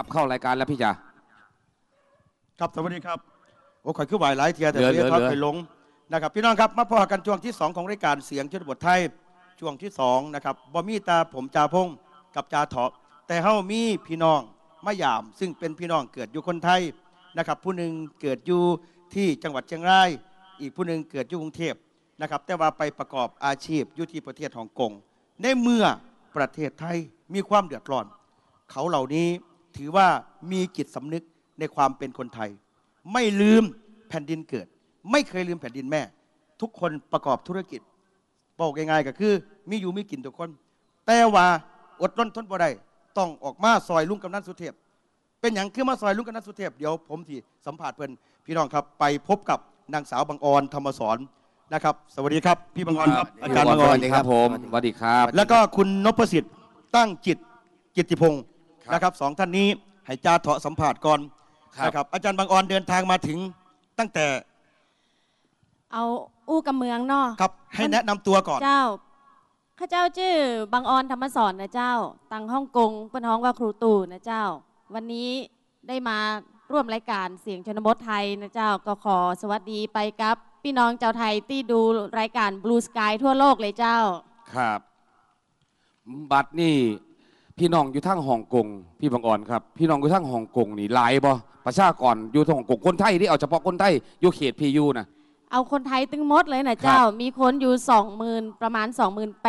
ครับเข้ารายการแล้วพี่จ๋า ครับสวัสดีครับโอ้ข่อยคือไหวหลายเทียแต่เหลือเสียเหลือครับเหลือข่อยหลงนะครับพี่น้องครับมาพอกันช่วงที่2ของรายการเสียงชนบทไทยช่วงที่2นะครับบอมีตาผมจาพงกับจาเถาะแต่เฮามีพี่น้องมะยาม ซึ่งเป็นพี่น้องเกิดอยู่คนไทยนะครับผู้หนึ่งเกิดอยู่ที่จังหวัดเชียงราย อีกผู้หนึ่งเกิดอยู่กรุงเทพนะครับแต่ว่าไปประกอบอาชีพอยู่ที่ประเทศฮ่องกงในเมื่อประเทศไทยมีความเดือดร้อน เขาเหล่านี้ ถือว่ามีจิตสำนึกในความเป็นคนไทย ไม่ลืมแผ่นดินเกิด ไม่เคยลืมแผ่นดินแม่ ทุกคนประกอบธุรกิจบอกง่ายๆก็คือ มีอยู่มีกินทุกคน แต่ว่าอดรนทนบ่ได้ต้องออกมาซอยลุงกำนันสุเทพ เป็นอย่างคือมาซอยลุงกำนันสุเทพเดี๋ยวผมที่สัมผัสเพิ่นพี่น้องครับ ไปพบกับนางสาวบางออนธรรมสอนนะครับ สวัสดีครับ พี่บางออนครับอาจารย์บางอสอวันสดีครับผมสวัสดีครับ แล้วก็คุณนพสิทธิ์ตั้งจิตกิตติพงศ์ครับ นะครับสองท่านนี้ให้จ่าเถาะสัมผัสก่อนครับ นะครับอาจารย์บางออนเดินทางมาถึงตั้งแต่เอาอู้กับเมืองเนาะครับให้แนะนำตัวก่อน เจ้าข้าเจ้าชื่อบางออนธรรมสอนนะเจ้าตังฮ่องกงเปิ้นฮ้องว่าครูตู่นะเจ้า วันนี้ได้มาร่วมรายการเสียงชนบทไทยนะเจ้าก็ขอสวัสดีไปกับพี่น้องเจ้าไทยที่ดูรายการ Blue Sky ทั่วโลกเลยเจ้า ครับ บัตรนี่ พี่น้องอยู่ทั้งฮ่องกงพี่บางอ่อนครับ พี่น้องอยู่ทั้งฮ่องกงนี่หลายบ่ประชากรอยู่ทั้งฮ่องกงคนไทยที่เอาเฉพาะคนไทยอยู่เขตพียูนะ เอาคนไทยตึงหมดเลยนะเจ้า มีคนอยู่สองหมื่นประมาณ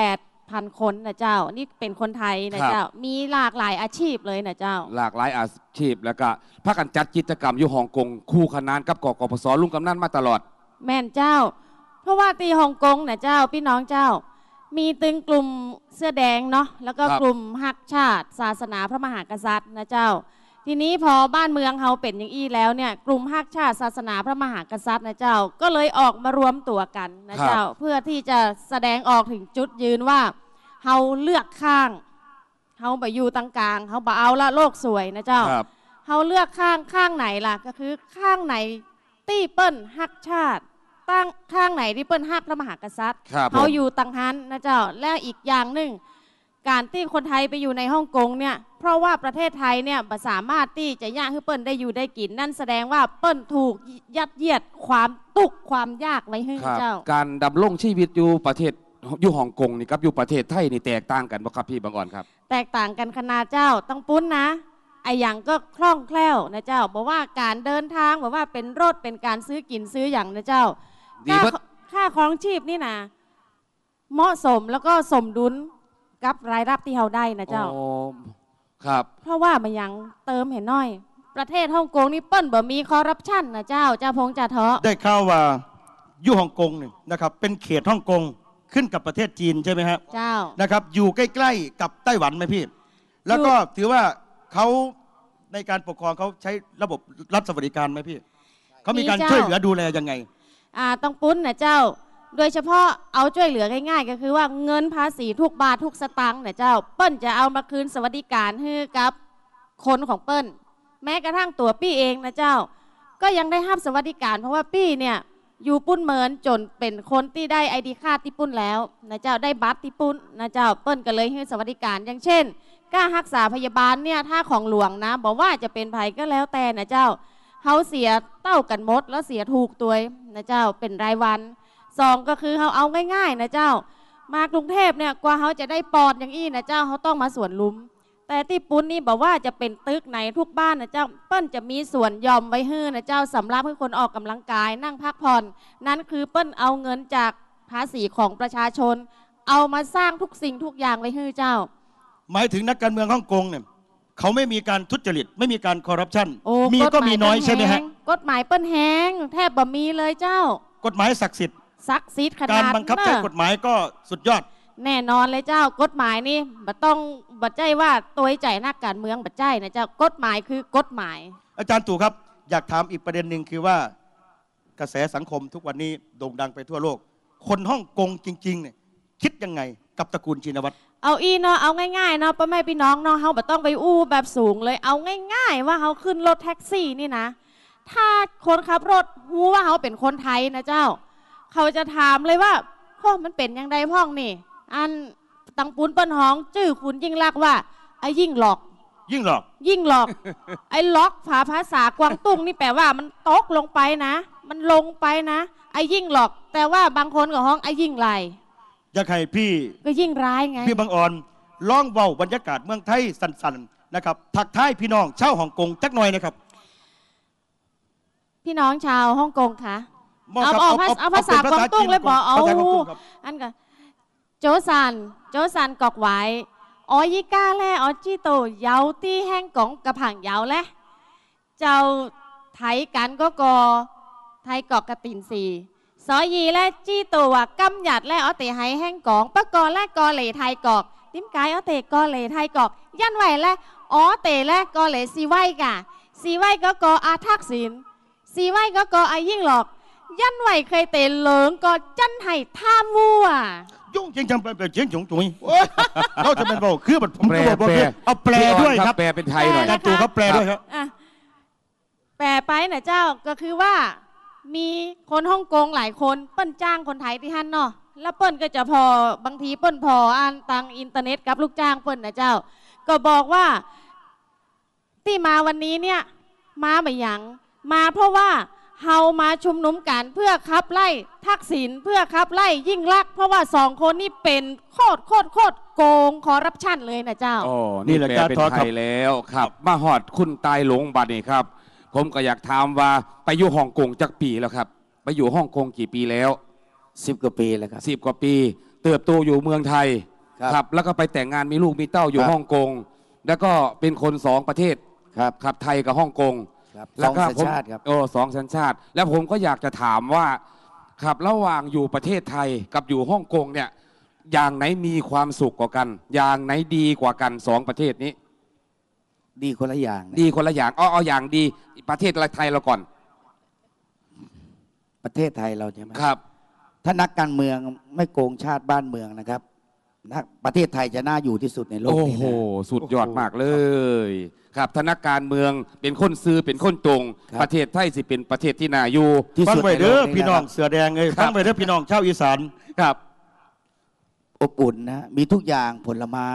28,000คนนะเจ้า นี่เป็นคนไทยนะเจ้า มีหลากหลายอาชีพเลยนะเจ้า หลากหลายอาชีพแล้วก็พากันจัดกิจกรรมอยู่ฮ่องกงคู่ขนานกับกกปสลุงกำนันมาตลอด แม่นเจ้า เพราะว่าตีฮ่องกงนะเจ้า พี่น้องเจ้า มีตึงกลุ่มเสื้อแดงเนาะแล้วก็ครับ กลุ่มฮักชาติ ศาสนาพระมหากษัตริย์นะเจ้า ทีนี้พอบ้านเมืองเฮาเป็นอย่างอี้แล้วเนี่ยกลุ่มฮักชาติศาสนาพระมหากษัตริย์นะเจ้าก็เลยออกมารวมตัวกันนะเจ้า เพื่อที่จะแสดงออกถึงจุดยืนว่าเฮาเลือกข้างเฮาไปอยู่ตังกลางเฮาบ่เอาละโลกสวยนะเจ้า ครับ เขาเลือกข้างข้างไหนล่ะ ก็คือข้างไหนตี้เปิ้ลฮักชาติ ตั้งข้างไหนที่เปิ้ลฮักพระมหากษัตริย์ครับผม เขาอยู่ตังฮันนะเจ้าและอีกอย่างหนึ่ง การที่คนไทยไปอยู่ในฮ่องกงเนี่ยเพราะว่าประเทศไทยเนี่ยบ่สามารถที่จะย่างให้เปิ้ลได้อยู่ได้กิน นั่นแสดงว่าเปิ้ลถูกยัดเยียดความตุกข์ความยากไว้ให้ครับ เจ้า การดำรงชีวิตอยู่ประเทศอยู่ฮ่องกงนี่กับอยู่ประเทศไทยนี่แตกต่างกันบ่ครับพี่บางอ่อนครับ แตกต่างกันขนาดเจ้าต้องปุ้นนะไออย่างก็คล่องแคล่วนะเจ้าบอกว่าการเดินทางบอกว่าเป็นรถเป็นการซื้อกินซื้ออย่างนะเจ้า ดีค่าเบิดค่าครองชีพนี่นะเหมาะสมแล้วก็สมดุลกับรายรับที่เราได้นะเจ้าโอ้ครับเพราะว่ามันยังเติมเห็นน้อย ประเทศฮ่องกงนี่เปิ้ลบ่มีคอร์รัปชันนะเจ้าเจ้าพงจ่าเถาะได้ข่าวว่าอยู่ฮ่องกงนี่นะครับเป็นเขตฮ่องกงขึ้นกับประเทศจีนใช่ไหมครับเจ้า นะครับอยู่ใกล้ๆกับไต้หวันไหมพี่ แล้วก็ถือว่าเขาในการปกครองเขาใช้ระบบรัฐสวัสดิการไหมพี่เขามีการมีเจ้า ช่วยเหลือดูแลยังไงอ่า ต้องปุ้นนะเจ้า โดยเฉพาะเอาช่วยเหลือง่ายๆ ก็คือว่าเงินภาษีทุกบาททุกสตางค์นะเจ้า เปิ้ลจะเอามาคืนสวัสดิการให้กับคนของเปิ้ลแม้กระทั่งตัวปี้เองนะเจ้า ก็ยังได้ห้ามสวัสดิการ เพราะว่าปี้เนี่ยอยู่ปุ้นเหมินจนเป็นคนที่ได้ไอดีคาที่ปุ้นแล้วนะเจ้าได้บัตรที่ปุ้นนะเจ้าเปิ้ลก็เลยให้สวัสดิการอย่างเช่นกล้ารักษาพยาบาลเนี่ยถ้าของหลวงนะบอกว่าจะเป็นภัยก็แล้วแต่นะเจ้าเขาเสียเต้ากันมดแล้วเสียถูกตัว นะเจ้าเป็นรายวันสองก็คือเขาเอาง่าย ๆ นะเจ้ามากรุงเทพเนี่ยกว่าเขาจะได้ปอดอย่างอี้นะเจ้าเขาต้องมาสวนลุม แต่ที่ปุ้นนี่บอกว่าจะเป็นตึกไหนทุกบ้านนะเจ้าเปิ้ลจะมีส่วนยอมไว้ให้นะเจ้าสำหรับให้คนออกกำลังกายนั่งพักผ่อน นั่นคือเปิ้ลเอาเงินจากภาษีของประชาชน เอามาสร้างทุกสิ่งทุกอย่างไว้ให้เจ้า หมายถึงนักการเมืองฮ่องกงเนี่ย เขาไม่มีการทุจริต ไม่มีการคอร์รัปชันโอ้มีก็ฎหามีน้อยเปิ้ลใช่ไหมฮะแงกฎหมายเปิ้ลแห้งแทบบ่มีเลยเจ้ากฎหมายศักดิ์สิทธิ์ซักซีดขนาดการบังคับใช้เนอะกฎหมายก็สุดยอด แน่นอนเลยเจ้ากฎหมายนี่บัต้องบัใจว่าตัวใจนักการเมืองบัใจนะเจ้ากฎหมายคือกฎหมาย อาจารย์ตู่ครับ อยากถามอีกประเด็นหนึ่งคือว่า กระแสสังคมทุกวันนี้โด่งดังไปทั่วโลก คนฮ่องกงจริงๆเนี่ยคิดยังไงกับตระกูลชินวัตร เอาอีเนาะเอาง่ายๆเนาะป้าแม่พี่น้องเนาะเฮาบัต้องไปอู้แบบสูงเลยเอาง่าย ๆ ว่าเฮาขึ้นรถแท็กซี่นี่นะ ถ้าคนขับรถรู้ว่าเฮาเป็นคนไทยนะเจ้า เขาจะถามเลยว่าพ่อมันเป็นยังไงพ่องนี่ อันตังปูนเปิ้นห้องจื้อคุณยิ่งลักษณ์ว่าไอ้ยิ่งหลอก ยิ่งหรอก ยิ่งหลอก ไอ้ล็อกภาภาษากวางตุ้งนี่แปลว่ามันตกลงไปนะ มันลงไปนะ ไอ้ยิ่งหลอก แต่ว่าบางคนก็ห้องไอ้ยิ่งไร อยากให้พี่ ก็ยิ่งร้ายไง พี่บางอ่อนลองเว้าบรรยากาศเมืองไทยสั้นๆนะครับทักทายพี่น้องชาวฮ่องกงจักหน่อยนะครับพี่น้องชาวฮ่องกงคะหม้เอาครับเอาภาษาเอาภาษากวางตุ้งเลยบอกเอาภษกวงตุ้งครับอันก็โจซันโจซันกอกไว้อ๋อยี่ก้าแล่อ๋อจี้โตเยาตี้แห้งกองกระผังเยาแลเจ้าไทยกันก็กอไทยกอกกระตินสีซอ ยีและจี้โตว่ากำหยัดและอ๋อเตไห้แห้งกองปะกอและกอเหลไทยกอกติ้มกายอ๋อเตกอเหลไทยกอก ยันไหวและอ๋อเตและกอเหลซีไหวกะซีไหวก็กออาทักษิณซีไหวก็กออายิ่งหลอก ยันไหวเคยเตะเหลิงก็จันไห้ท่ามัวยุ่งจริงจังเป็นเจียงจงจุยโอ๊ยเราจะเป็นเบาคือแบบผมแปลก็บอกว่าแปลเอาแปลด้วยครับ แปลเป็นไทยหน่อยอาจารย์ตู่เขาแปลด้วยครับอะแปลไปนะเจ้าก็คือว่า มีคนฮ่องกงหลายคนเปิ้นจ้างคนไทยที่ฮั่นเนาะแล้วเปิ้นก็จะพอบางทีเปิ้นพออ่านตังอินเทอร์เน็ตกับลูกจ้างเปิ้นนะเจ้า ก็บอกว่าที่มาวันนี้เนี่ยมาไม่หยังมาเพราะว่าเฮามาชุมนุมกันเพื่อขับไล่ทักษิณเพื่อขับไล่ยิ่งลักษณ์เพราะว่าสองคนนี่เป็นโคตรโคตรโคตรโกงคอร์รัปชันเลยนะเจ้าโอ้นี่นี่แหละแปลการเป็นทอดไทครับ ยแล้วครับ มาหอดคุณตายหลงบัดนี่ครับ ผมก็อยากถามว่าไปอยู่ฮ่องกงจักปีแล้วครับ ไปอยู่ฮ่องกงกี่ปีแล้วสิบกว่าปีแล้วครับสิบกว่าปี เติบโตอยู่เมืองไทยครับแล้วก็ไปแต่งงานมีลูกมีเต้าอยู่ครับฮ่องกง แล้วก็เป็นคนสองประเทศครับครับไทยกับฮ่องกงครับสแล้อวงก็สัญผมชาติครับโอ้สองสัญชาติ แล้วผมก็อยากจะถามว่าครับระหว่างอยู่ประเทศไทยกับอยู่ฮ่องกงเนี่ยอย่างไหนมีความสุขกว่ากัน อย่างไหนดีกว่ากันสองประเทศนี้ ดีคนละอย่างนะดีคนละอย่างเอาเอาอย่างดีประเทศไทยเราก่อนประเทศไทยเราใช่ไหมครับ ถ้านักการเมืองไม่โกงชาติบ้านเมืองนะครับนักประเทศไทยจะน่าอยู่ที่สุดในโลกโอ้นี้โหนะ สุดยอดมากเลย ครับธนาการเมืองเป็นคนซื้อเป็นคนตรง ครับ ประเทศไทยสิเป็นประเทศที่น่าอยู่ ที่ฟังสุดไว้ในโลเด้อกนี้พี่น้องะครับเสือแดงเลยครับ ฟังไว้เด้อพี่น้องชาวอีสานครับ อบอุ่นนะมีทุกอย่างผลไม้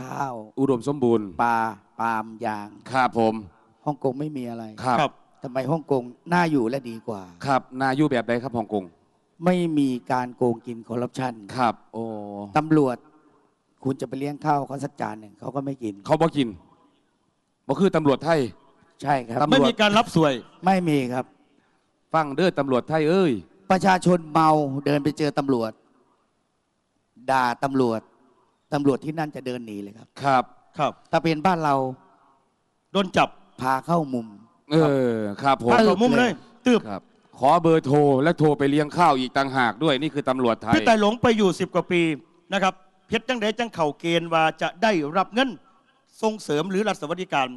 ข้าว อุดมสมบูรณ์ปลา ปาล์มยางครับผมฮ่องกงไม่มีอะไรครับครับ ทำไมฮ่องกงน่าอยู่และดีกว่า ครับนาอยู่แบบใดครับฮ่องกงไม่มีการโกงกินคอร์รัปชันครับ โอ้ตำรวจ คุณจะไปเลี้ยงข้าวเขาสักจานหนึ่งเขาก็ไม่กิน เขาบ่กินบ่คือตำรวจไทย ใช่ครับ ตำรวจ ไม่มีการรับสวย ไม่มีครับ ฟังเด้อตำรวจไทยเอ้ยประชาชนเมาเดินไปเจอตำรวจ ด่าตำรวจ ตำรวจที่นั่นจะเดินหนีเลยครับ ครับ ครับ ถ้าเป็นบ้านเราโดนจับ พาเข้ามุม เออครับผม พาต่อมุมเลย ตืบครับ ขอเบอร์โทรและโทรไปเลี้ยงข้าวอีกต่างหากด้วยนี่คือตำรวจไทย พี่แต่หลงไปอยู่สิบกว่าปีนะครับเพชรจังไดจังเข่าเกณฑ์ว่าจะได้รับเงินส่งเสริมหรือรัฐสวัสดิการ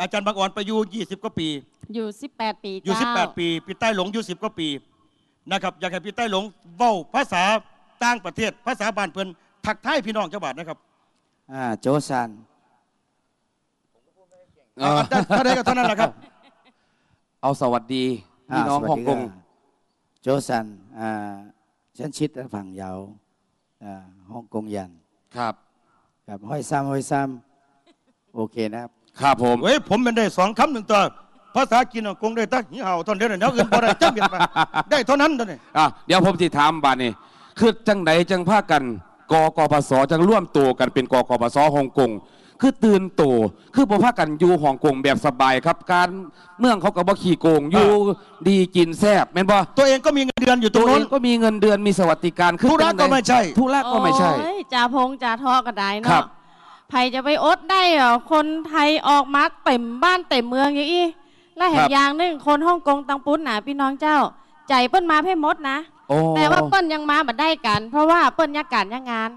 อาจารย์บางอ่อนไปอยู่ 20 กว่าปี อยู่ 18 ปีอยู่ เจ้า18 ปีพี่ใต้หลงอยู่ 10 กว่าปีนะครับอยากให้พี่ใต้หลงเว้าภาษาต่างประเทศ ภาษาบ้านเพิ่นทักทายพี่น้องชาวบ้านนะครับ อ่าโจซันเออเอาเท่าใดก็เท่านั้นแหละครับ เอาสวัสดีพี่น้องาสวัสฮ่องดีกงค่ะโจซันอ่าฉันชิดฝั่งเยาวอ่าฮ่องกงยันครับ ครับห้อยซ้ำห้อยซ้ำโอเคนะครับ ครับผม เฮ้ยผมเป็นได้สองคำหนึ่งตัวภาษาจีนกงได้ตั้งหิเห่าตอนเดียวเดี๋ยวอื่นบ่ได้จังเบียดมาได้เท่านั้นเท่านี้อะเดี๋ยวผมสิถามบาดนี่คือจังใดจังพากันกกปสจังร่วมตัวกันเป็นกกปสฮ่องกง คือตื่นตัวคือบ่พากันอยู่ฮ่องกงแบบสบายครับ การเมืองเขาก็บ่ขี้โกงอยู่ดีกินแซ่บแม่นบ่ตัวเองก็มีเงินเดือนอยู่ตรตังวเอโน้น งก็มีเงินเดือนมีสวัสดิการคือธุระจังใดก็ไม่ใช่ ธุระก็ไม่ใช่ โอ้ยจ่าพงจ่าทอก็ได้ครัเนาะบ ไผจะไปอดได้เหรอ คนไทยออกมาเต็มบ้านเต็มเมืองอย่างอี้และเห็นอย่างหนึ่งคนฮ่องกงตังปุ้นหนาพี่น้องเจ้า ใจเปิ้นมาเพ่มดนะ โอ้แต่ว่าเปิ้นยังมาบัดได้กัน เพราะว่าเปิ้นยักการยักงาน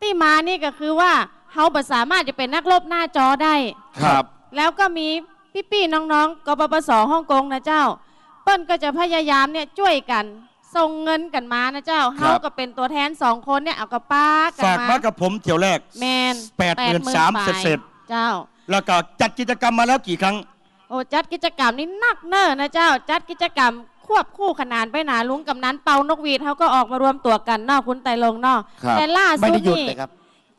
ที่มานี่ก็คือว่า เฮาบ่สามารถจะเป็นนักรบหน้าจอได้ ครับ แล้วก็มีพี่ๆน้องๆกปปสฮ่องกงนะเจ้า เปิ้นก็จะพยายามเนี่ยช่วยกันส่งเงินกันมานะเจ้าครับเฮาก็เป็นตัวแทนสองคนเนี่ยเอากระป้ากันฝากมามากับผมเที่ยวแรกแมนแปดหมื่นสาม80,000เสร็จเจ้า แล้วก็จัดกิจกรรมมาแล้วกี่ครั้ง โอ้จัดกิจกรรมนี่นักเนอนะเจ้า จัดกิจกรรมควบคู่ขนานไปหนาลุงกำนันเป่านกหวีดเขาก็ออกมารวมตัวกันเนอกคุณไตรลงเนอกครับ แต่ล่าไม่สุดได้หยุดนี่เลยครับ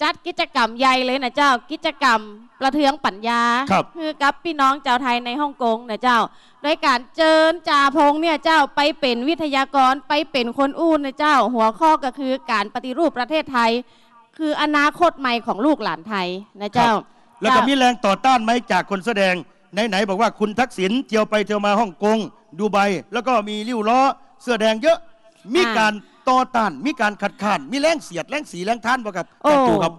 จัดกิจกรรมใหญ่เลยนะเจ้า กิจกรรมประเทืองปัญญาครับคือกับพี่น้องเจ้าวไทยในฮ่องกงนะเจ้าโดยการเจิญจ่าพงเนี่ยเจ้าไปเป็นวิทยากรไปเป็นคนอู้นะเจ้า หัวข้อก็คือการปฏิรูปประเทศไทย คืออนาคตใหม่ของลูกหลานไทยนะเจ้า แล้วก็มีแรงต่อต้านไหมจากคนแสอแดงไหนๆบอกว่าคุณทักษิณเที่ยวไปเที่ยวมาฮ่องกงดูไบแล้วก็มีริ้วล้อเสื้อแดงเยอะมีการ ต่อต้าน มีการขัดขาน มีแรงเสียด แรงสีแรงท่านบ่ครับโอ้อาจารย์ตู่ครับ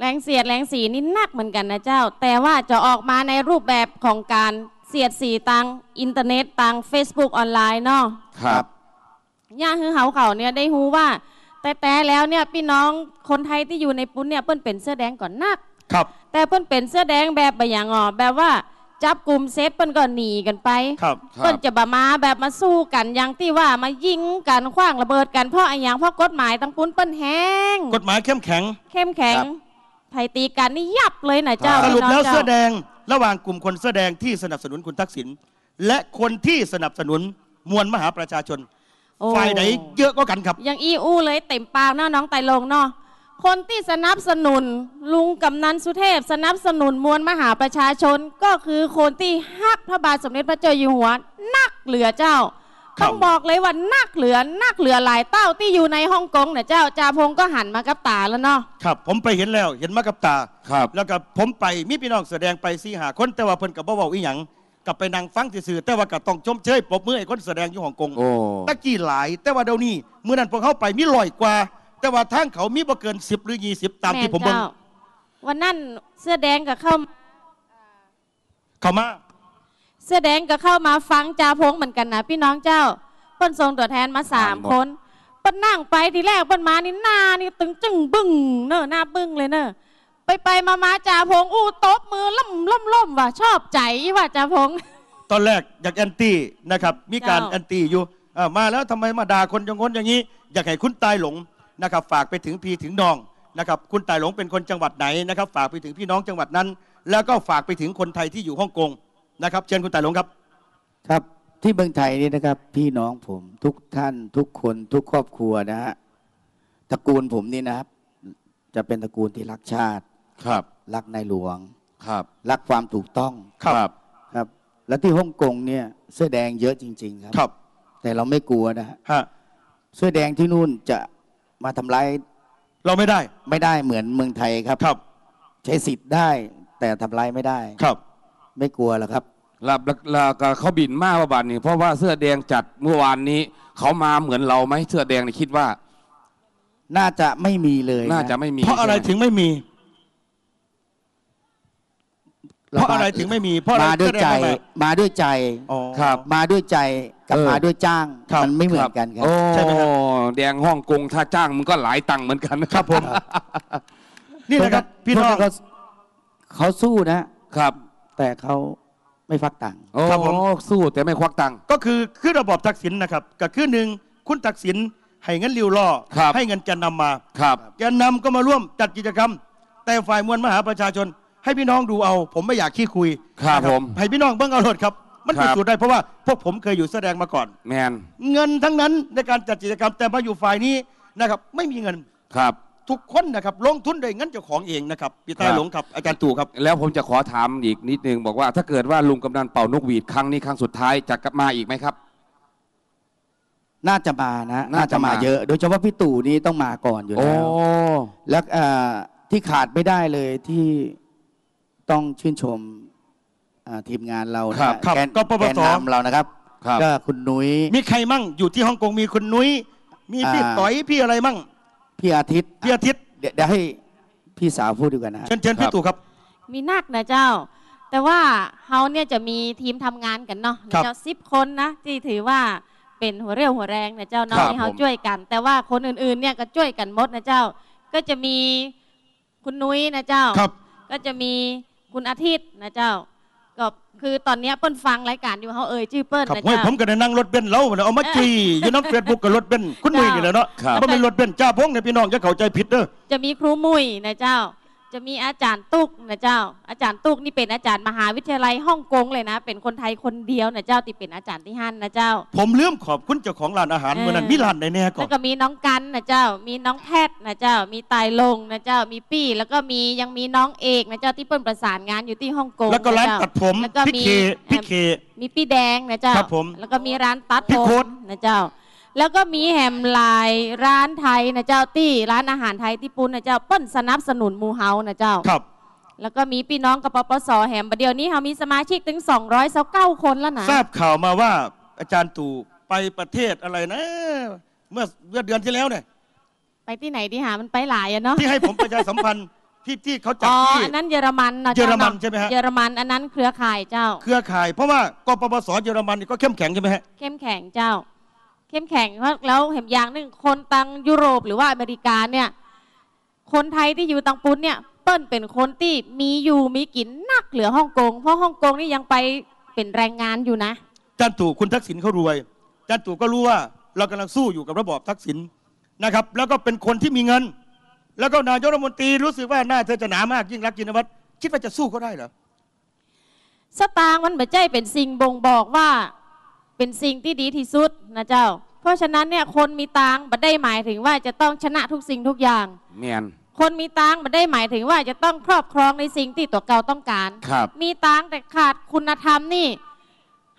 แรงเสียดแรงสีนี่หนักเหมือนกันนะเจ้า แต่ว่าจะออกมาในรูปแบบของการเสียดสีตังอินเทอร์เน็ตตัง Facebook ออนไลน์เนาะ ครับ ย่าคือเฮาเขาเนี่ยได้ฮู้ว่า แต่แต่แล้วเนี่ยพี่น้องคนไทยที่อยู่ในปุ้นเนี่ยเปิ้นเป็นเสื้อแดงก่อนนัก ครับ แต่เปิ้นเป็นเสื้อแดงแบบบอย่างอ่อแบบว่า จับกลุ่มเซตเปิ้นก็หนีกันไปครับครับเปิ้นจะบามาแบบมาสู้กันอย่างที่ว่ามายิงกันขว้างระเบิดกันเพราะอะไรอย่างเพราะกฎหมายตั้งปุ้นเปิ้นแห้งกฎหมายเข้มแข็ง เข้มแข็งครับไทยตีกันนี่ยับเลยนะเจ้าสรุปพี่น้งแล้วจ้าเสื้อแดงระหว่างกลุ่มคนเสื้อแดงที่สนับสนุนคุณทักษิณและคนที่สนับสนุนมวลมหาประชาชนโอ้ฝ่ายไหนเยอะก็กันครับอย่างอีอู้เลยเต็มปากเนาะน้องไตรลงเนาะ คนที่สนับสนุนลุงกำนันสุเทพ สนับสนุนมวลมหาประชาชนก็คือคนที่ฮักพระบาทสมเด็จพระเจ้าอยู่หัว นักเหลือเจ้าครับต้องบอกเลยว่านักเหลือนักเหลือหลายเต้าที่อยู่ในฮ่องกงเนี่ยเจ้าจาพงก็หันมากับตาแล้วเนาะครับ ผมไปเห็นแล้วเห็นมากับตาครับ แล้วก็ผมไปมีพี่น้องแสดงไปสี่หาคนแต่ว่าเพิ่นกับบ่เว้าอีหยังกลับไปนั่งฟังซื่อๆแต่ว่าก็ต้องชมเชยปรบมือไอ้คนแสดงอยู่ฮ่องกงโอ้ตะกี้หลาย แต่ว่าเดี๋ยวนี้มื้อนั้นพวกเขาไปมีร้อยกว่า แต่ว่าทางเขามีบ่เกิน10หรือ20ตามที่ผมเบิ่งแเจ้าวันนั้นเสื้อแดงก็เข้าเข้ามา เสื้อแดงก็เข้ามาฟังจาพงเหมือนกันนะพี่น้องเจ้าเปิ้นส่งตัวแทนมาสามอ่านหมดคนเปิ้นนั่งไปทีแรกเปิ้นมานี่หน้านี่ตึงจึงบึ้งเนอะหน้าบึ้งเลยเนอะไปไปมามาจาพงอู้ตบมือล่ำล่ำล่ำว่ะชอบใจว่ะจาพงตอนแรกอยากแอนตี้นะครับ มีการเจ้าแอนตี้อยู่เอ่อมาแล้วทำไมมาด่าคนอย่างงนอย่างนี้ อยากให้คุณตายหลง นะครับฝากไปถึงพี่ถึงน้องนะครับคุณตายหลงเป็นคนจังหวัดไหนนะครับ ฝากไปถึงพี่น้องจังหวัดนั้น แล้วก็ฝากไปถึงคนไทยที่อยู่ฮ่องกงนะครับ เชิญคุณตายหลงครับครับที่เมืองไทยนี่นะครับ พี่น้องผมทุกท่านทุกคนทุกครอบครัวนะฮะตระกูลผมนี่นะครับ จะเป็นตระกูลที่รักชาติครับ รักในหลวงครับ รักความถูกต้องครับครับ แล้วที่ฮ่องกงเนี่ยเสื้อแดงเยอะจริง ๆ ครับ ครับ แต่เราไม่กลัวนะฮะฮะเสื้อแดงที่นู่นจะ มาทำร้ายเราไม่ได้ ไม่ได้เหมือนเมืองไทยครับ ครับ ใช้สิทธิ์ได้แต่ทำร้ายไม่ได้ ครับไม่กลัวหรอกครับแล้วแล้วก็เขาบินมาว่าบัดนี้เพราะว่าเสื้อแดงจัดเมื่อวานนี้ เขามาเหมือนเราไหมเสื้อแดงนี่คิดว่า น่าจะไม่มีเลยน่าจะไม่มีเพราะอะไรใช่หม ถึงไม่มี เพเราราะอะไรถึงไม่มีเพราะอะไรมาด้วยใจแสงว่ามาด้วยใจอ๋อครับมาด้วยใจกับเออมาด้วยจ้างครับมันไม่เหมือนกันครับโอ้ใช่ไหมครับแดงฮ่องกงถ้าจ้างมึงก็หลายตังค์เหมือนกันนะครับผมนี่นะครับพี่น้องเขาเขาสู้นะครับ แต่เขาไม่ฟักตังค์โอ้ครับผมสู้แต่ไม่ควักตังค์ก็คือคือระบอบทักษิณนะครับก็คือหนึ่งคุณทักษิณให้เงินริวล่อครับให้เงินแกนนำมาครับแกนนำก็มาร่วมจัดกิจกรรม แต่ฝ่ายมวลมหาประชาชน ให้พี่น้องดูเอา ผมไม่อยากขี้คุยครับนะผม ให้พี่น้องเบิ้งเอาโลดครับ มันครับพิสูจน์ได้เพราะว่าพวกผมเคยอยู่แสดงมาก่อน แมนเงินทั้งนั้นในการจัดกิจกรรมแต่มาอยู่ฝ่ายนี้นะครับ ไม่มีเงินครับทุกคนนะครับลงทุนด้วยเงินเจ้าของเองนะครับพี่ตาครับหลงครับอาจารย์ตู่ครับ แล้วผมจะขอถามอีกนิดนึงบอกว่า ถ้าเกิดว่าลุงกำนันเป่านกหวีดครั้งนี้ครั้งสุดท้ายจะกลับมาอีกไหมครับ น่าจะมานะน่าจะมาเยอะ โดยเฉพาะพี่ตู่นี่ต้องมาก่อนอยู่โอ้แล้วแล้วเอ่อที่ขาดไม่ได้เลยที่ ต้องชื่นชมอ่าทีมงานเรานะครับครับแกนก็ปปส แกนนำเรานะครับ ครับ ก็คุณนุ้ยมีใครมั่งอยู่ที่ฮ่องกงมีคุณนุ้ย มีพี่อ่าต่อยพี่อะไรมั่งพี่อาทิตย์พี่อาทิตย์เดี๋ยวเดี๋ยวให้พี่สาวพูดดีกว่านะเชิญเชิญพี่ตู่ครับ มีนักนะเจ้า แต่ว่าเฮาเนี่ยจะมีทีมทำงานกันเนาะครับเจ้าสิบคนนะที่ถือว่าเป็นหัวเรี่ยวหัวแรงนะเจ้าเนาะครับที่เฮาผม ช่วยกัน แต่ว่าคนอื่นๆเนี่ยก็ช่วยกันหมดนะเจ้า ก็จะมีคุณนุ้ยนะเจ้า ครับ ก็จะมี คุณอาทิตย์นะเจ้า ก็คือตอนเนี้ยเปิ้ลฟังรายการอยู่เขาเอ่ยชื่อเปิ้ลครับนะเฮ้ยเจ้า ผมก็ได้นั่งรถเบนซ์แล้วเอามาจีอยู่น้ำเฟซบุ๊กกับรถเบนซ์คุณนุ้ยนี่แหละเนาะครับเพราะเป็นรถเบนซ์จ้าพงเนี่ยพี่น้องจะเข้าใจผิดเด้อ จะมีครูมุยนะเจ้า จะมีอาจารย์ตุกนะเจ้า อาจารย์ตุกนี่เป็นอาจารย์มหาวิทยาลัยฮ่องกงเลยนะ เป็นคนไทยคนเดียวนะเจ้าที่เป็นอาจารย์ที่ฮั่นนะเจ้า ผมลืมขอบคุณเจ้าของร้านอาหารเออเมื่อนั้นมีร้านไหนแน่ก่อแล้นวก็มีน้องกันนะเจ้า มีน้องแพทย์นะเจ้า มีตายลงนะเจ้า มีปี้แล้วก็มียังมีน้องเอกนะเจ้าที่เปิ้นประสานงานอยู่ที่ฮ่องกงแล้วก็ร้านะเจ้ตัดผมแล้วก็พี่มีเคพี่เคมีปี้แดงนะเจ้าครับผมแล้วก็มีร้านตัดพี่ผโค้มดนะเจ้า แล้วก็มีแฮมลายร้านไทยนะเจ้าที่ร้านอาหารไทยที่ปุ้นนะเจ้าเปิ้นสนับสนุนหมูเฮานะเจ้าครับ แล้วก็มีพี่น้องกับปปสแหมประเดี๋ยวนี้เขามีสมาชิกถึง229คนแล้วนะทราบข่าวมาว่าอาจารย์ตู่ไปประเทศอะไรนะ เมื่อเมื่อเดือนที่แล้วเนี่ยไปที่ไหนดีหามันไปหลายอะเนาะที่ให้ผมประชาสัมพันธ์ ที่ที่เขาจัดอ๋อที่ อันนั้นเยอรมันนะเยอรมันจ้าใช่ไหมฮะ เยอรมันอันนั้นเครือข่ายเจ้า เครือข่าย เพราะว่ากปปสเยอรมันนี่ก็เข้มแข็งใช่ไหมฮะ เข้มแข็งเจ้า เข้มแข็งเพราะแล้วเห็นอย่างหนึ่งคนตังยุโรปหรือว่าอเมริกาเนี่ยคนไทยที่อยู่ตังปุ้นเนี่ยเปิ้ลเป็นคนที่มีอยู่มีกินนักเหลือฮ่องกงเพราะฮ่องกงนี่ยังไปเป็นแรงงานอยู่นะอาจารย์ตู่คุณทักษิณเขารวยอาจารย์ตู่ก็รู้ว่าเรากำลังสู้อยู่กับระบอบทักษิณนะครับ แล้วก็เป็นคนที่มีเงิน แล้วก็นายกรัฐมนตรีรู้สึกว่าหน้าเธอจะหนามากยิ่งรักษณ์ชินวัตรคิดว่าจะสู้เขาได้เหรอสตางค์มันไม่ใช่เป็นสิ่งบ่งบอกว่า เป็นสิ่งที่ดีที่สุดนะเจ้า เพราะฉะนั้นเนี่ยคนมีตังค์ไม่ได้หมายถึงว่าจะต้องชนะทุกสิ่งทุกอย่างแมนคนมีตังค์ไม่ได้หมายถึงว่าจะต้องครอบครองในสิ่งที่ตัวเก่าต้องการครับมีตังค์แต่ขาดคุณธรรมนี่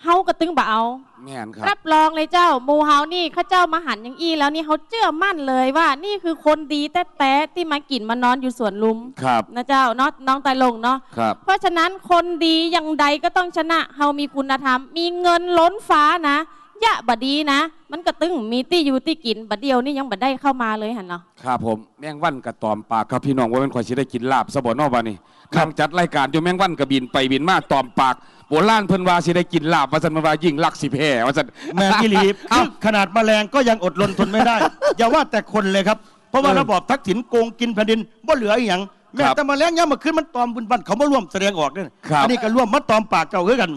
เฮากระตึงบ่เอา แมนครับ รับรองเลยเจ้าหมูเฮานี่เข้าเจ้ามาหันอย่างอี้แล้วนี่เขาเชื่อมั่นเลยว่านี่คือคนดีแต่แต่ๆที่มากินมานอนอยู่สวนลุมครับ นะเจ้าเนาะน้องตายลงเนาะครับ เพราะฉะนั้นคนดีอย่างใดก็ต้องชนะเฮามีคุณธรรม มีเงินล้นฟ้านะยะบดีนะ มันก็ตึงมีที่อยู่ที่กินบัดเดียวนี่ยังบัดได้เข้ามาเลยหันเนาะครับผมแมงวันกระตอมปากครับพี่น้องว่าเป็นข่อยสิได้กินลาบสะบอนอกวานี่กำลังจัดรายการอยู่แมงวันกระบินไปบินมาตอมปาก โบราณเพิ่นว่าสิได้กินลาบว่าสันมันว่ายิ่งลักสิแพ้ว่าสันแมงกิลีคือขนาดแมลงก็ยังอดรนทนไม่ได้ อย่าว่าแต่คนเลยครับ เพราะว่าเออระบอบทักษิณโกงกินแผ่นดินบ่เหลืออีหยังแม้ครับแต่แมลงย่ามาขึ้นมันตอมบุญบันเขามาร่วมแสดงออกเนี่ยครับอันี้ก็ร่วมมาตอมปากเจ้าคือกัน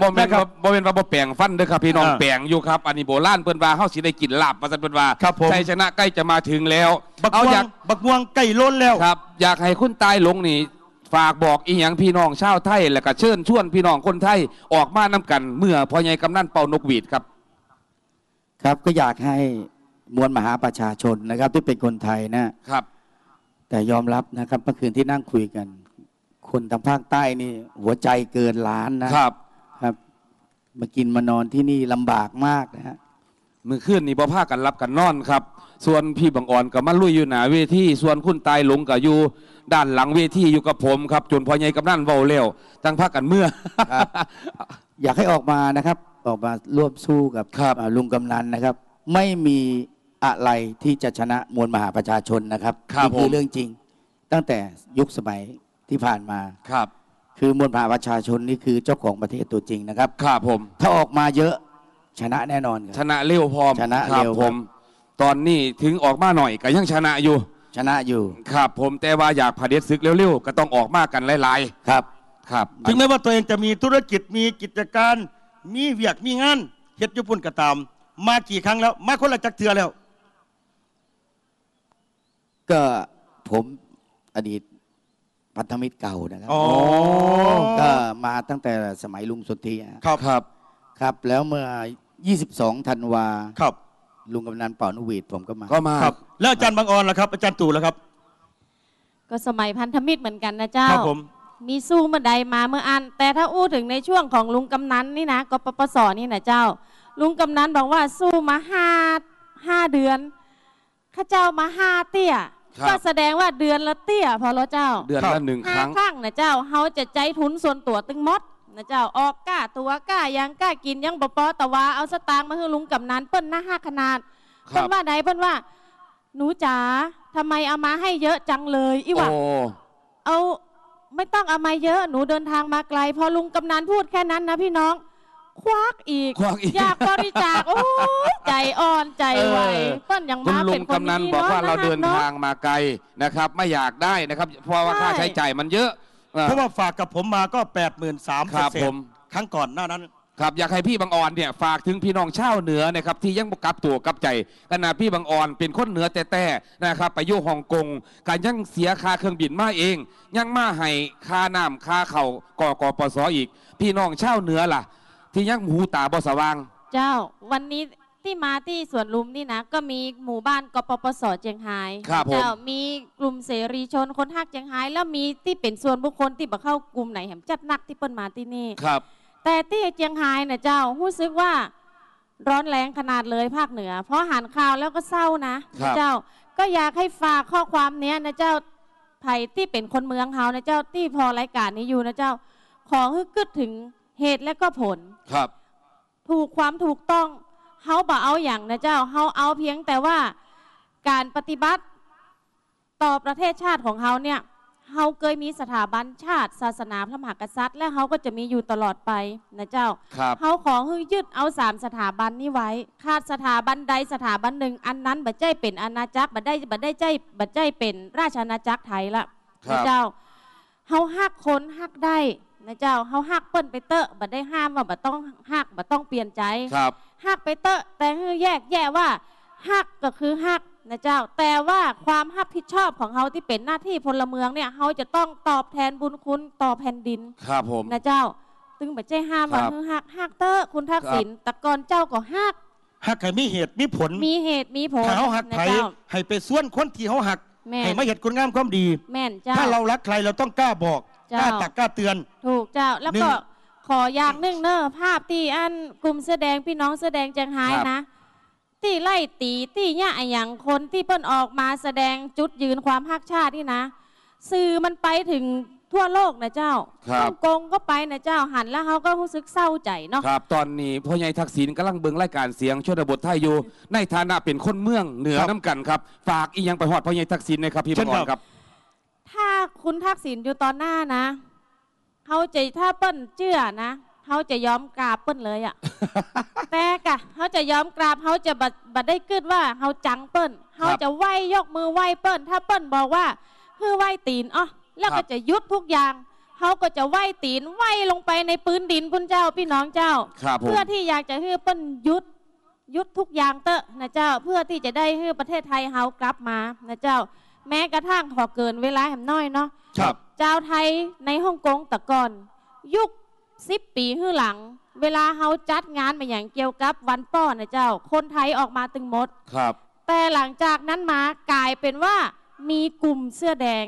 บ่แม่นนะครับว่าบ่แม่นว่าบ่แปลงฟันเด้อครับพี่น้องอ่าแปลงอยู่ครับอันนี้โบราณเพิ่นว่าเฮาสิได้กินลาบว่าสันเพิ่นว่าครับผมชัยชนะใกล้จะมาถึงแล้วบักเอาม่วอยางกบักม่วงใกล้ล้นแล้วครับ อยากให้คุณตายหลงนี่ ฝากบอกอีหยังพี่น้องชาวไทย แล้วก็เชิญชวนพี่น้องคนไทยออกมานํกัน เมื่อพ่อใหญ่กำนันเป่านกหวีดครับ ครับก็อยากให้มวลมหาประชาชนนะครับ ที่เป็นคนไทยนะครับ แต่ยอมรับนะครับเมื่อคืนที่นั่งคุยกัน คนทางภาคใต้นี่ หัวใจเกินล้านนะครับ ครับมากินมานอนที่นี่ลำบากมากนะฮะมือขึ้นนี่บ่พากันรับกันนอนครับ ส่วนพี่บังอ่อนก็มาลุยอยู่หนาเวทีส่วนคุณตายหลงก็อยู่ ด้านหลังเวทีอยู่กับผมครับ จนพ่อใหญ่กำนันเว้าเร็วตั้งพักกันเมื่อครับอยากให้ออกมานะครับ ออกมาร่วมสู้กับครับอ่าลุงกำนันนะครับ ไม่มีอะไรที่จะชนะมวลมหาประชาชนนะครับครับนี่คือผมเรื่องจริง ตั้งแต่ยุคสมัยที่ผ่านมา ครับคือมวลมหาประชาชนนี่คือเจ้าของประเทศตัวจริงนะครับ ครับผม ถ้าออกมาเยอะชนะแน่นอนคชรับ นะเร็วพร้อมชนะครัเร็วผม ตอนนี้ถึงออกมาหน่อยก็ยังชนะอยู่ ชนะอยู่ครับ ผมแต่ว่าอยากผด็จศึกเร็วๆ ก็ต้องออกมากันหลายครับๆครับ ถึงแม้ว่าตัวเองจะมีธุรกิจมีกิจการ มีเวียกมีงานเฮ็ดญี่ปุ่นก็ตาม มากี่ครั้งแล้ว มาคนละจักเทือแล้ว ก็ผมอดีตพันธมิตรเก่านะครับอ๋อก็มาตั้งแต่สมัยลุงสุทธิฮะครับครับ ครับแล้วเมื่อ 22 ธันวาครับ ลุงกำนันเป่านุวีดผมก็มาก็มาครับ แล้วอาจารย์บางออนล่ะครับ อาจารย์ตู่ล่ะครับ ก็สมัยพันธมิตรเหมือนกันนะเจ้า ครับผม มีสู้เมื่อใดมาเมื่ออัน แต่ถ้าอู้ถึงในช่วงของลุงกำนันนี่นะกปปสนี่นะเจ้า ลุงกำนันบอกว่าสู้มาห้าห้าเดือนข้าเจ้ามาห้าเตี้ย ครับ ก็แสดงว่าเดือนละเตี้ยพอแล้วเจ้าเดือนละหนึ่งคห้ารั้ง ครั้งนะเจ้าเฮาจะใจทุนส่วนตัวตึงหมด นะเจ้าออกกล้าตัวกล้ายังกล้ากินยังบ่ปอแต่ว่าเอาสตางค์มาให้ลุงกำนันเปิ้นหน้าห้าขนาดคเปิ้รันบว่าไหนเปิ้นว่า หนูจ๋าทำไมเอามาให้เยอะจังเลยอีหว่าโอ้เอาไม่ต้องเอามาเยอะหนูเดินทางมาไกล พอลุงกำนันพูดแค่นั้นนะพี่น้องควักอีกควักอีกอยากบริจาคโอ้ยใจอ่อนใจไหวเออเปิ้นยังคุณมาลุเป็งนคนกำนันดีบอกว่าะเราเดินอะทางมาไกลนะครับ ไม่อยากได้นะครับ เพราะว่าใช่ค่าใช้จ่ายมันเยอะอ่า เพราะว่าฝากกับผมมาก็8 3 0 0 0ครับผม ครั้งก่อนหน้านั้น ครับอยากให้พี่บางอ่อนเนี่ยฝากถึงพี่น้องชาวเหนือนะครับที่ยังบกลับตัวกลับใจขณะพี่บางอ่อนเป็นคนเหนือแต่แต่นะครับไปอยู่ฮ่องกงการยังเสียค่าเครื่องบินมาเอง ยังมาให้ค่าน้ำค่าเขาวกกปสอีก พี่น้องชาวเหนือล่ะ ที่ยังหูตาบอสว่าง เจ้าวันนี้ ที่มาที่สวนลุมนี่นะ ก็มีหมู่บ้านกปปสเจียงไฮ้ครับผมเจ้ามีกลุ่มเสรีชนคนฮักเจียงไฮ้แล้วมีที่เป็นส่วนบุคคลที่บ่เข้ากลุ่มไหนแหมจัดหนักที่เปิ้นมาที่นี่ ครับ แต่ที่เจียงไฮ้นะเจ้ารู้สึกว่าร้อนแรงขนาดเลยภาคเหนือ เพราะหันข่าวแล้วก็เศร้านะครับ เจ้า ก็อยากให้ฝากข้อความเนี้ยนะเจ้าไผ่ที่เป็นคนเมืองเฮานะเจ้าที่พอรายการนี้อยู่นะเจ้า ขอให้กึดถึงเหตุและก็ผล ครับ ถูกความถูกต้อง เฮาบ่เอาอย่างนะเจ้าเฮาเอาเพียงแต่ว่าการปฏิบัติต่อประเทศชาติของเฮาเนี่ยเฮาเคยมีสถาบันชาติ ศาสนาพระมหากษัตริย์ และเฮาก็จะมีอยู่ตลอดไปนะเจ้าครับเฮาขอให้ยึดเอาสามสถาบันนี้ไว้ขาดสถาบันใดสถาบันหนึ่งอันนั้นบัดใจเป็นอาณาจักรบัดได้บัดได้ใจบัดใจเป็นราชอาณาจักรไทยละครันะบเจ้าเฮาฮักคนฮักได้นะเจ้าเฮาฮักเปิ้นไปเตอะบัดได้ห้ามว่าบัดต้องฮักบัดต้องเปลี่ยนใจครับ ฮักไปเตอะแต่ให้แยกแยะว่าฮักก็คือฮักนะเจ้า แต่ว่าความรับผิดชอบของเฮาที่เป็นหน้าที่พลเมืองเนี่ยเฮาจะต้องตอบแทนบุญคุณต่อแผ่นดินครับผม นะเจ้า ตึงบัดใจห้ามว่าครับเฮ้อฮักฮักเตอะคุณทักษิณแต่ก่อนเจ้าก็ฮักหักให้มีเหตุมีผลมีเหตุมีผลถ้าเขาหักนะไผเจ้า ให้ไปส่วนคนที่เขาหัก แม่ให้นมาเหตุคุณงามความดี แม่นเจ้า ถ้าเรารักใครเราต้องกล้าบอก เจ้า กล้าตักกล้าเตือน ถูกเจ้าแล้วหนึ่ก็ง ขออย่างหนึ่งเนอะภาพที่อันกลุ่มเสื้อแดงพี่น้องเสื้อแดงจังไห้ครับนะ ที่ไล่ตีที่เนี่ยอะอย่างคนที่เปิ้นออกมาแสดงจุดยืนความฮักชาตินี่นะ สื่อมันไปถึงทั่วโลกนะเจ้าครับ ฮ่องกงก็ไปนะเจ้าหันแล้วเขาก็รู้สึกเศร้าใจเนาะ ครับตอนนี้พ่อใหญ่ทักษิณกำลังเบิ่งรายการเสียงชนบทไทยอยู่ ในฐานะเป็นคนเมืองเหนือครับ น้ำกันครับ ฝากอีกยังไปหอดพ่อใหญ่ทักษิณนะครับพี่เชิบัญงออนคครัรับบถ้าคุณทักษิณอยู่ตอนหน้านะ เขาจะถ้าเปิ้นเชื่อนะเขาจะยอมกราบเปิ้นเลยอะแต่กะเขาจะยอมกราบเขาจะบัดบัดได้กึดว่าเขาจังเปิ้นเขาจะไหวยกมือไหวเปิ้น ถ้าเปิ้นบอกว่าคือไหวตีนอ๋อแล้วครัก็บจะยุดทุกอย่างเขาก็จะไหวตีนไหวลงไปในพื้นดินพุ่นเจ้าพี่น้องเจ้าครับผมเพื่อที่อยากจะให้เปิ้นยุดยุดทุกอย่างเตอะนะเจ้าเพื่อที่จะได้ให้ประเทศไทยเฮากลับมานะเจ้า แม้กระทั่งขอเกินเวลาแหมน้อยเนาะครับ เจ้าไทยในฮ่องกงแต่ก่อน ยุคสิบปีขึ้นหลัง เวลาเฮาจัดงานมาอย่างเกี่ยวกับวันป้อนะเจ้า คนไทยออกมาตึงหมด ครับ แต่หลังจากนั้นมากลายเป็นว่ามีกลุ่มเสื้อแดง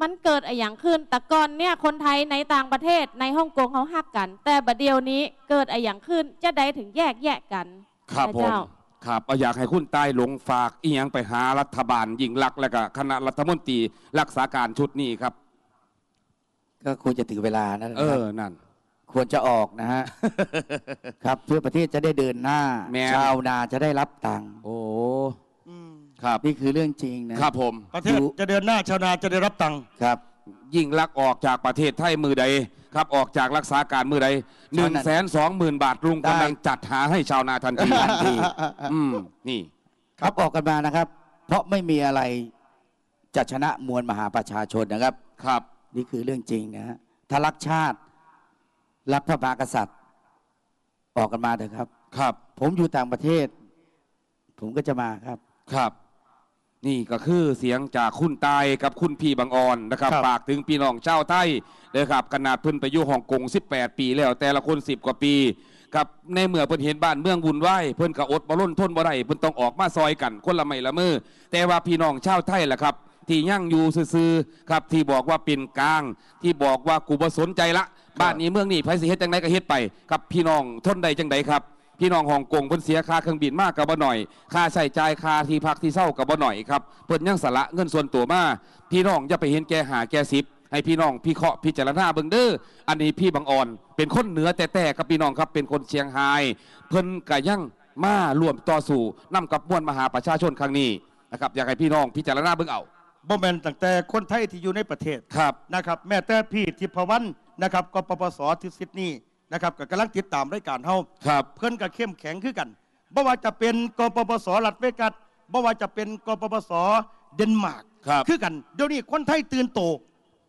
มันเกิดอะไรอย่างขึ้น แต่ก่อนเนี่ยคนไทยในต่างประเทศในฮ่องกงเขาหักกัน แต่บัดเดียวนี้เกิดอะไรอย่างขึ้นจะได้ถึงแยกแยกกันครับนะผมเจ้า ครับเอาอยากให้คุณใต้หลงฝากอีหยังไปหารัฐบาลยิ่งลักษณ์และก็คณะรัฐมนตรีรักษาการชุดนี้ครับ ก็ควรจะถึงเวลานะเอครับอ นั่น ควรจะออกนะฮะ ครับเพื่อประเทศจะได้เดินหน้า แม่น ชาวนาจะได้รับตังค์โอ้ อืมครับ นี่คือเรื่องจริงนะ ครับผม ประเทศจะเดินหน้าชาวนาจะได้รับตังค์ครับ ยิ่งลักษณ์ออกจากประเทศไทยมือใด ครับ ออกจากรักษาการมือใดหนึ่งแสนสองหมื่นบาทลุงได้ กำลังจัดหาให้ชาวนาทันทีทันที อืม นี่ ครับออกกันมานะครับ เพราะไม่มีอะไรจะชนะมวลมหาประชาชนนะครับ ครับ นี่คือเรื่องจริงนะฮะถ้ารักชาติ รักพระมหากษัตริย์ ออกกันมาเถอะครับ ครับ ผมอยู่ต่างประเทศ ผมก็จะมาครับ ครับ นี่ก็คือเสียงจากคุณตายกับคุณพี่บางออนนะครับครับฝากถึงพี่น้องชาวไทยเลยครับขนาดเพิ่นไปอยู่ฮ่องกง18 ปีแล้ว แต่ละคน 10 กว่าปีครับในเมื่อเพิ่นเห็นบ้านเมืองวุ่นวายเพิ่นก็อดบ่ล้นทนบ่ได้เพิ่นต้องออกมาซอยกันคนละไม้ละมือแต่ว่าพี่น้องชาวไทยล่ะครับ ที่ยั่งอยู่ซื่อๆครับที่บอกว่าเป็นกลาง ที่บอกว่ากูบ่สนใจละ บ้านนี้เมืองนี้ไผสิเฮ็ดจังไดก็เฮ็ดไปครับพี่น้องทนได้จังไดครับพี่น้องฮ่องกงเพิ่นเสียค่าเครื่องบินมากกับบ่หน่อย ค่าใช้จ่ายค่าที่พักที่เช่ากับบ่หน่อยครับเพิ่นยังสละเงินส่วนตัวมาพี่น้องอย่าไปเห็นแก่หาแก่สิบให้พี่น้องพี่เคราะห์พิจารณาเบิ่งเด้ออันนี้พี่บางอ่อน เป็นคนเหนือแต่แต่ครับพี่น้องครับเป็นคนเชียงรายเพิ่นก็ยังมาร่วมต่อสู้นํกับมวลมหาประชาชนครั้งนี้นะครับอยากให้พี่น้องพิจารณาเบิ่งเอา บ่แมนตั้งแต่คนไทยที่อยู่ในประเทศครับนะครับ แม่แต่พี่ทิพวรรณนะครับกปปสที่ซิดนีย์นะครับก็กำลังติดตามรายการเฮาครับเพื่อนก็เข้มแข็งขึ้นกันบ่ว่าจะเป็นกปปสรัฐเวกัสบ่ว่าจะเป็นกปปสเดนมาร์กครับคือกันเดี๋ยวนี้คนไทยตื่นโต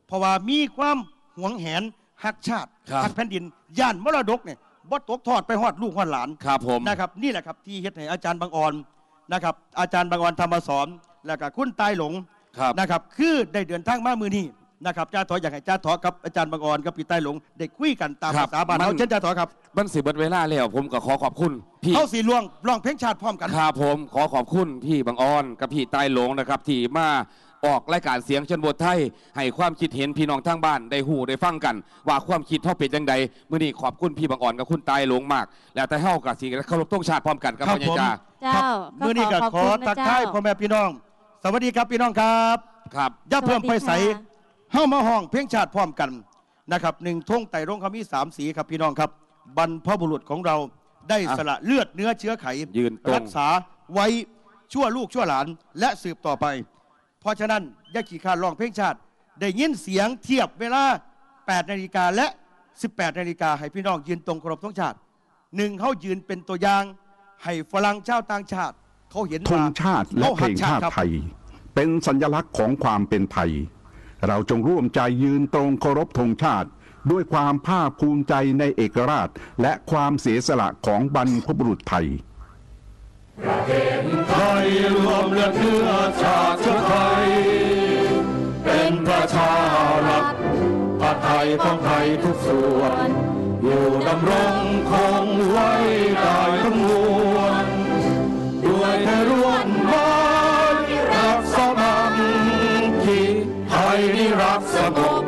เพราะว่ามีความหวงแหนหักชาติครับหักแผ่นดินย่านมรดกเนี่ยบ่ตกทอดไปฮอดลูกฮอดหลานครับผมนะครับนี่แหละครับที่เฮ็ดให้อาจารย์บางออนนะครับอาจารย์บางออนธรรมสอน แล้วก็คุณตายหลง ครับนะครับคือได้เดินทางมามือนี้นะครับจ้าถออยากให้จ้าถอกับอาจารย์บางออนกับพี่ตายหลงได้คุยกันตามครับภาษาบ้านมันเอาเช่นจ้าถอครับมันสิเบิดเวลาแล้วผมก็ขอขอบคุณพี่เอาสีลวงร้องเพลงชาติพร้อมกัน ครับผมขอขอบคุณพี่บางออนกับพี่ใต้หลงนะครับที่มาออกรายการเสียงชนบทไทย ให้ความคิดเห็นพี่น้องทางบ้านได้หูได้ฟังกัน ว่าความคิดเท่าเป็นยังไงมื่อนี้ขอบคุณพี่บางออนกับคุณใต้หลงมาก แล้วแต่เฮากับสีเคารพต้องชาติพร้อมกันกับครัพ่บอใหญ่ผมจ้า เจ้ามือนี้ก็ขขอคุณนะตักเจ้าทายพ่อแม่พี่น้อง สวัสดีครับพี่น้องครับครับอย่าเพิ่มไปใสสวัสดีค่ะเฮ้ามาห้องเพลงชาติพร้อมกันนะครับหนึ่งทงไต่รงเขามีสามสีครับพี่น้องครับ บรรพบุรุษของเราได้อะสละเลือดเนื้อเชื้อไขยืนตรง รักษาไว้ชั่วลูกชั่วหลานและสืบต่อไป เพราะฉะนั้นอย่าขี่ขานร้องเพลงชาติ ได้ยินเสียงเทียบเวลา 8 นาฬิกาและ 18 นาฬิกาให้พี่น้องยืนตรงเคารพธงชาติหนึ่งเขายืนเป็นตัวอย่างให้ฝรั่งชาวต่างชาติ เขาเห็นธว่งชาติและขเพลงชาติครับไทย เป็นสัญลักษณ์ของความเป็นไทย เราจงร่วมใจยืนตรงเคารพธงชาติ ด้วยความภาคภูมิใจในเอกราช และความเสียสละของบรรพบุรุษไทยไทยรวมเลือดเนื้อชาติเชื้อไทย เป็นประชารัฐชาติไทยของไทยทุกส่วน อยู่ดำรงคงไว้ได้ทั้งมวล ด้วยเธอร่วมไม้รักสามัคคีไทยนี่รักสงบ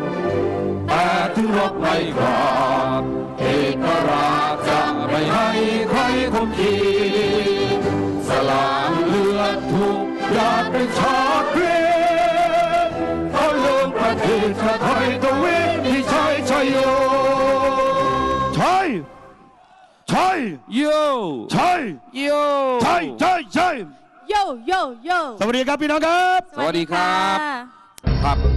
แต่ถึงรบไม่กลาดเอกราชจะไม่ให้ใครคมขีสลามเลือดทุกหยาดเป็นชาติเพศเขาเลืองประเทศชาติไทยตะเวนที่ชัยชัยโยใช่ใช่โยใช่ โยใช่ใช่ใช่โยโยโยสวัสดีครับพี่น้องครับ สวัสดีครับะครับ